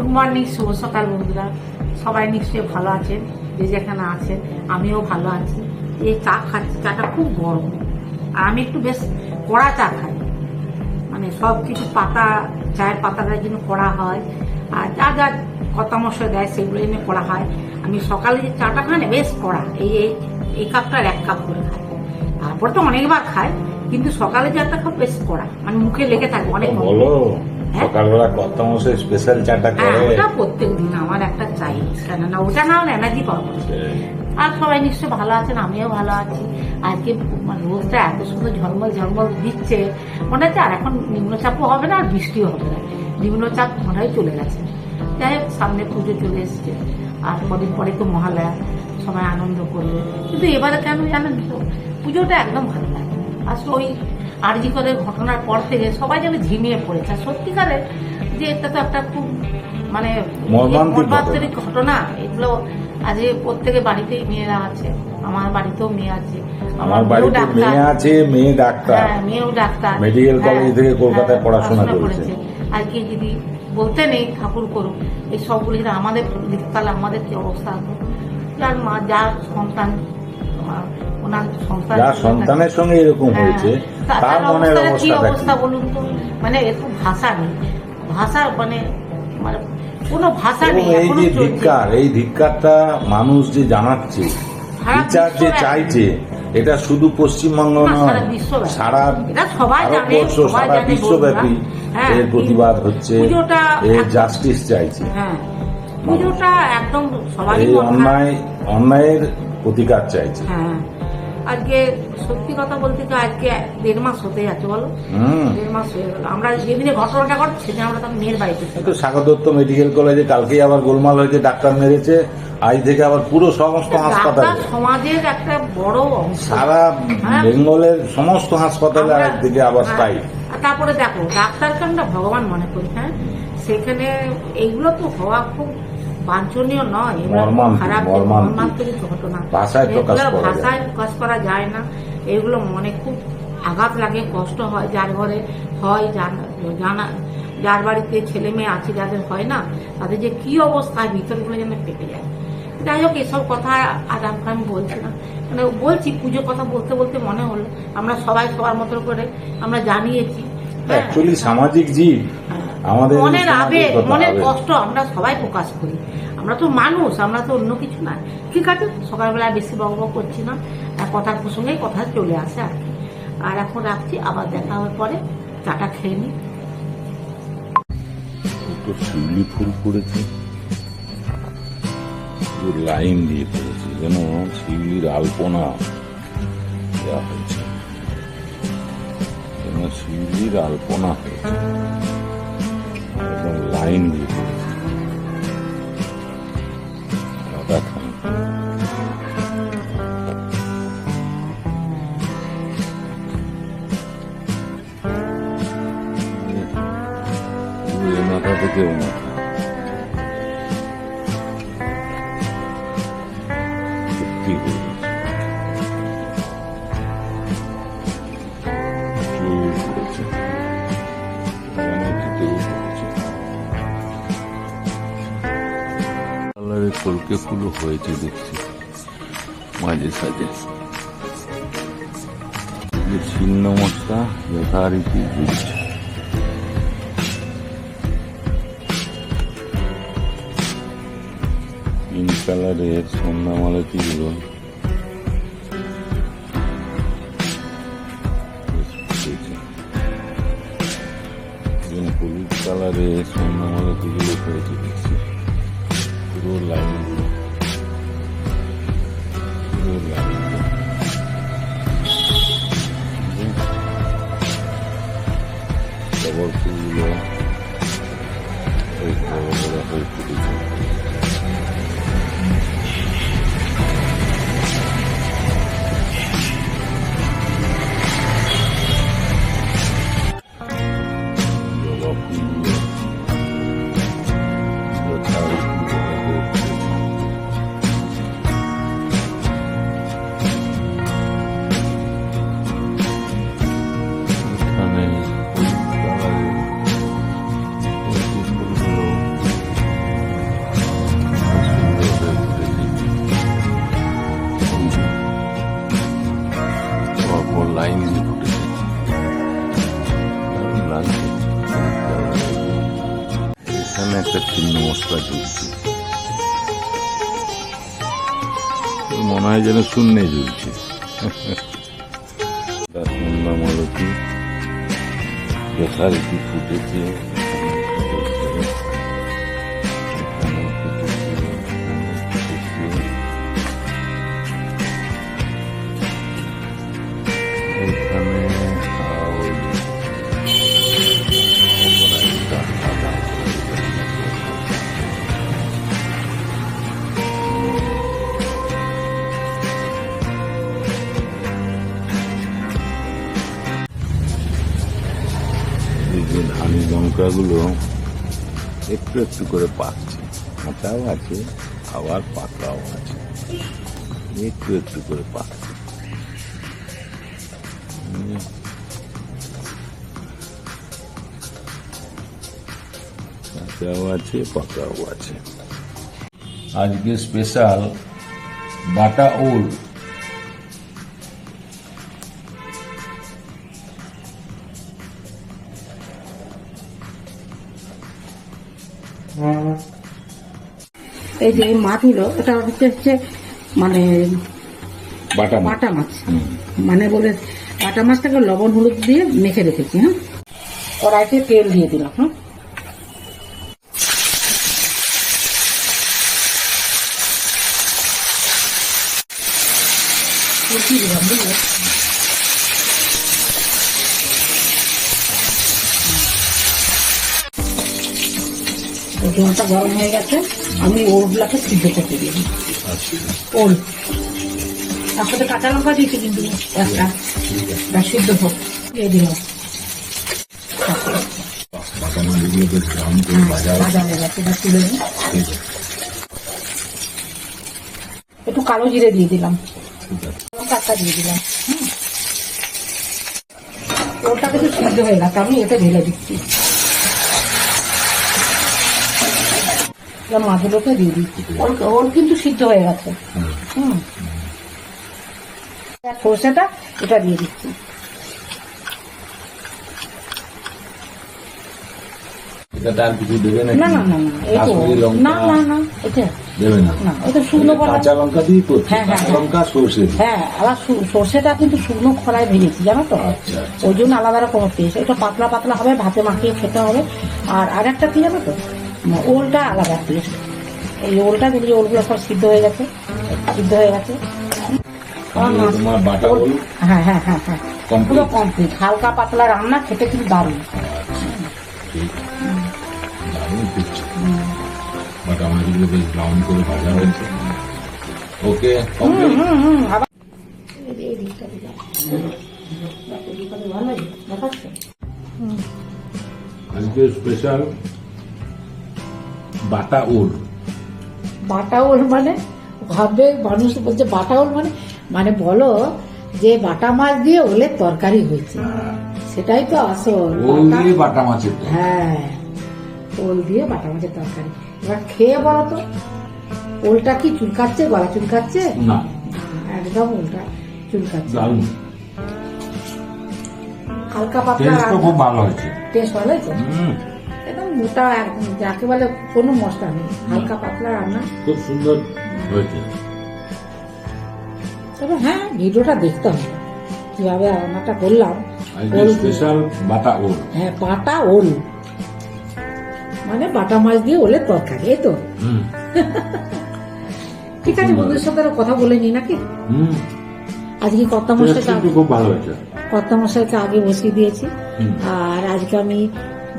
Good morning শুভ সকাল বন্ধুরা। সবাই নিশ্চয়ই ভালো আছেন যে যেখানে আছেন আমিও ভালো আছি। এই চা খাচ্ছি, চাটা খুব গরম। আর আমি একটু বেশ কড়া চা খাই। মানে সব কিছু পাতা, চায়ের পাতাটা যেন করা হয়। আর যা যা কথা মশলা দেয় সেগুলো এনে করা হয়। আমি সকালে যে চাটা খাই না, বেশ কড়া। এই, এই- কাপটার এক কাপ করে খাই। তারপর তো অনেকবার খাই, কিন্তু সকালে চাটা খাব বেশ কড়া। মানে মুখে লেগে থাকে, অনেক? সকালবেলা কত মশাই স্পেশাল চাটা হ্যাঁ করে? ওটা প্রত্যেক দিন আমার একটা চাই কেননা ওটা না হলে এনার্জি পাবো আর সবাই নিশ্চয় ভালো আছেন আমিও ভালো আছি। আজকে মানে রোদটা এত সুন্দর ঝলমল ঝলমল দিচ্ছে মনে হচ্ছে আর এখন নিম্নচাপও হবে না আর বৃষ্টিও হবে না। নিম্নচাপ মনে হয় চলে গেছে। যাই হোক সামনে পুজো চলে এসছে আর কদিন পরে তো মহালয়া সবাই আনন্দ করবে কিন্তু এবারে কেন জানেন তো পুজোটা একদম ভালো লাগে আসলে ওই আরজিকরের ঘটনার পর থেকে সবাই যেন ঝিমিয়ে পড়েছে। আর সত্যিকারের যে এটা তো একটা খুব মানে মর্মান্তিক ঘটনা। এগুলো আজকে প্রত্যেকের বাড়িতেই মেয়েরা আছে আমার বাড়িতেও মেয়ে আছে আমার বাড়িতে। মেয়ে আছে মেয়ে ডাক্তার। হ্যাঁ মেয়েও ডাক্তার। মেডিকেল হ্যাঁ, কলেজ থেকে কলকাতায় হ্যাঁ, পড়াশোনা করেছে। আজকে যদি বলতে নেই ঠাকুর করুক এই সবগুলো যদি আমাদের তাহলে আমাদের কি অবস্থা? হতো যার মা যার সন্তান ওনার যার সন্তানের সঙ্গে এরকম হ্যাঁ, হয়েছে তার মনের অবস্থা বলুন তো? মানে একটু ভাষা নেই। ভাষা মানে মানে কোনো ভাষা নেই এই যে ধিক্কার এই ধিক্কারটা মানুষ যে জানাচ্ছে বিচার যে চাইছে এটা শুধু পশ্চিমবঙ্গ নয় সারা ভারতবর্ষ সারা বিশ্বব্যাপী হ্যাঁ, এর প্রতিবাদ হচ্ছে এর জাস্টিস চাইছে। হ্যাঁ এই অন্যায় অন্যায়ের প্রতিকার চাইছে। হ্যাঁ। আজকে সত্যি কথা বলতে কি আজকে দেড় মাস হতে যাচ্ছে বলো? দেড় মাস হয়ে গেল। আমরা যেদিনে ঘটনাটা ঘটছে সেদিন আমরা তার মেয়ের বাড়িতে ছিলাম। তো সাগর দত্ত মেডিকেল কলেজে কালকেই আবার গোলমাল হয়েছে ডাক্তার মেরেছে আজ থেকে আবার পুরো সমস্ত হাসপাতালে। সমাজের একটা বড় সারা হ্যাঁ। বেঙ্গলের সমস্ত হাসপাতালে আজ থেকে আবার হ্যাঁ, স্ট্রাইক তারপরে দেখো ডাক্তারকে আমরা ভগবান মনে করি হ্যাঁ? সেখানে এইগুলো তো হওয়া খুব বাঞ্ছনীয় নয় খারাপ। মর্মান্তিক। ঘটনা। ভাষায় প্রকাশ করা যায় না। এগুলো মনে খুব আঘাত লাগে কষ্ট হয় যার ঘরে হয় জানা যার বাড়িতে ছেলে মেয়ে আছে যাদের হয় না তাদের যে কি অবস্থায় ভিতরগুলো যেন পেটে যায়। যাই হোক এসব কথা আজ আমাকে আমি বলছি না মানে বলছি পুজো কথা বলতে বলতে মনে হলো। আমরা সবাই সবার মতো করে আমরা জানিয়েছি। হ্যাঁ। অ্যাকচুয়ালি সামাজিক জীব। আমাদের মনের আবেগ মনের কষ্ট আমরা সবাই প্রকাশ করি। আমরা তো মানুষ আমরা তো অন্য কিছু না। ঠিক আছে সকালবেলা বেশি বক করছি না। কথার প্রসঙ্গেই কথা চলে আসে আর কি। আর এখন রাখছি আবার দেখা হওয়ার পরে। চাটা খেয়ে নিই দুটো শিউলি ফুল লাইন দিয়ে যেন শিউলির আলপনা দেওয়া হয়েছে। যেন শিউলির আলপনা হয়েছে। একদম লাইন দিয়ে পড়েছে রাধা কলকে ফুলও হয়েছে দেখছি। মাঝে সাঝে। ছিন্ন মশলা যথারীতি ঘুরছে পিঙ্ক কালারের ফুটেছে। এবং হলুদ কালারের সন্ধ্যামালতিগুলো হয়েছে। দেখছি পুরো মনে হয় যেন শূন্যে ঝুলছে মালতি যথারীতি ফুটেছে লঙ্কাগুলো একটু একটু করে পাকছে। কাঁচাও আছে, আবার পাকাও আছে। একটু একটু করে পাকছে। কাঁচাও আছে পাকাও আছে। আজকে স্পেশাল বাটা ওল এই যে এই মাছগুলো এটা হচ্ছে হচ্ছে মানে বাটা মাছ। মানে বলে বাটা মাছটাকে লবণ হলুদ দিয়ে মেখে রেখেছি হ্যাঁ? কড়াইতে তেল দিয়ে দিলাম হ্যাঁ? দিলাম বুঝলে? জলটা গরম হয়ে গেছে আমি ওগুলাকে সিদ্ধ করতে দিই আচ্ছা। ওল তার সাথে কাঁচা লঙ্কা দিয়েছি কিন্তু একটা। সিদ্ধ হোক দিয়ে দিলাম। হয়ে একটু কালো জিরে দিয়ে দিলাম। লঙ্কা দিয়ে দিলাম। হুম। ওটা কিন্তু সিদ্ধ হয়ে গেছে আমি এটা ঢেলে দিচ্ছি। মাছগুলোকে দিয়ে দিচ্ছি। ওর ওর কিন্তু সিদ্ধ হয়ে গেছে। হুম। সর্ষেটা এটা দিয়ে দিচ্ছি। আর না না না না না না না এটা না। এটা শুকনো করা। কাঁচা লঙ্কা দিয়ে হ্যাঁ, হ্যাঁ, হ্যাঁ। লঙ্কা সর্ষে। হ্যাঁ আবার সর্ষেটা কিন্তু শুকনো ভেজেছি জানো তো? আচ্ছা আচ্ছা। ওই জন্য আলাদা রকম টেস্ট এটা পাতলা পাতলা হবে ভাতে মাখিয়ে খেতে হবে। আর আরেকটা কি জানো তো? ওলটা আলাদা টেস্ট এই ওলটা দেখলি ওলগুলো সব সিদ্ধ হয়ে গেছে সিদ্ধ হয়ে গেছে। আমার বাটা হ্যাঁ হ্যাঁ হ্যাঁ হ্যাঁ? পুরো কমপ্লিট হালকা পাতলা রান্না খেতে কিন্তু দারুণ। বেশ ব্রাউন করে ভাজা হয়েছে। ওকে দিয়ে ভালো লাগে, দেখাচ্ছে? হুম আজকে স্পেশাল বাটা ওল বাটা ওল মানে ভাববে মানুষ বলছে বাটা ওল মানে মানে বলো যে বাটা মাছ দিয়ে ওলের তরকারি হয়েছে। সেটাই তো আসল। ওল বাটা- দিয়ে বাটা মাছের তরকারি। হ্যাঁ ওল দিয়ে বাটা মাছের তরকারি। এবার খেয়ে বলো তো ওলটা কি চুলকাচ্ছে গলা চুলকাচ্ছে? না। একদম ওলটা চুলকাচ্ছে। দারুণ। হালকা পাতলা টেস্টও খুব ভালো হয়েছে। টেস্ট ভালো হয়েছে একদম মোটা যাকে বলে কোনো মশলা নেই হালকা পাতলা রান্না। খুব সুন্দর হয়েছে। তবে হ্যাঁ ভিডিওটা দেখতে হবে। কীভাবে রান্নাটা করলাম। স্পেশাল বাটা ওল। হ্যাঁ বাটা ওল। মানে বাটা মাছ দিয়ে ওলের তরকারি এই তো। ঠিক আছে বন্ধুদের সাথে আরও কথা বলে নি নাকি? হুম। আজকে কর্তা মশাইকে কিন্তু খুব ভালো হয়েছে। কর্তা মশাইকে আগে বসিয়ে দিয়েছি। আর আজকে আমি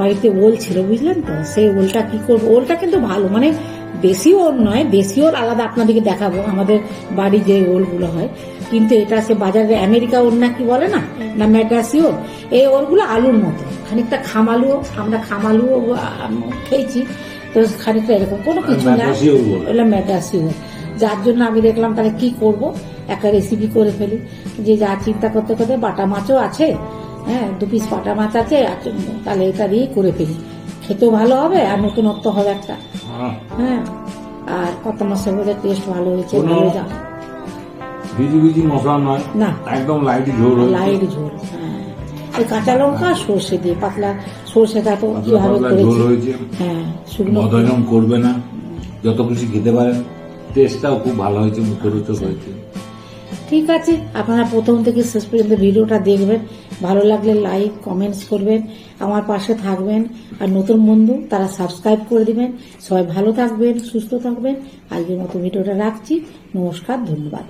বাড়িতে ওল ছিল বুঝলেন তো? সেই ওলটা কি করব? ওলটা কিন্তু ভালো মানে দেশি ওল নয় দেশি ওল আলাদা আপনাদেরকে দেখাবো আমাদের বাড়ি যে ওলগুলো হয়। কিন্তু এটা সে বাজারে আমেরিকা ওল না কি বলে না? না ম্যাড্রাসি ওল? এই ওলগুলো আলুর মতো খানিকটা খামালুও আমরা খামালুও খেয়েছি তো খানিকটা এরকম কোনো কিছু না। ওল ম্যাড্রাসি ওল। যার জন্য আমি দেখলাম তাহলে কি করব? একটা রেসিপি করে ফেলি। যে যা চিন্তা করতে করতে বাটা মাছও আছে হ্যাঁ দু পিস পাটা মাছ আছে তাহলে এটা দিয়ে করে ফেলি। খেতেও ভালো হবে আর নতুনত্ব হবে একটা। হ্যাঁ, হ্যাঁ আর কত মাছের মধ্যে টেস্ট ভালো হয়েছে ভালো যা ভিজি ভিজি মশলা নয় না। একদম লাইট ঝোল লাইট ঝোল হ্যাঁ। ওই কাঁচা লঙ্কা সর্ষে দিয়ে পাতলা সর্ষেটা তো কীভাবে করেছি? হ্যাঁ শুকনো করবে না। যত খুশি খেতে পারেন। টেস্টটাও খুব ভালো হয়েছে মুখরোচক হয়েছে। ঠিক আছে, আপনারা প্রথম থেকে শেষ পর্যন্ত ভিডিওটা দেখবেন। ভালো লাগলে লাইক কমেন্টস করবেন, আমার পাশে থাকবেন। আর নতুন বন্ধু, তারা সাবস্ক্রাইব করে দিবেন। সবাই ভালো থাকবেন, সুস্থ থাকবেন। আজকের মতো ভিডিওটা রাখছি। নমস্কার, ধন্যবাদ।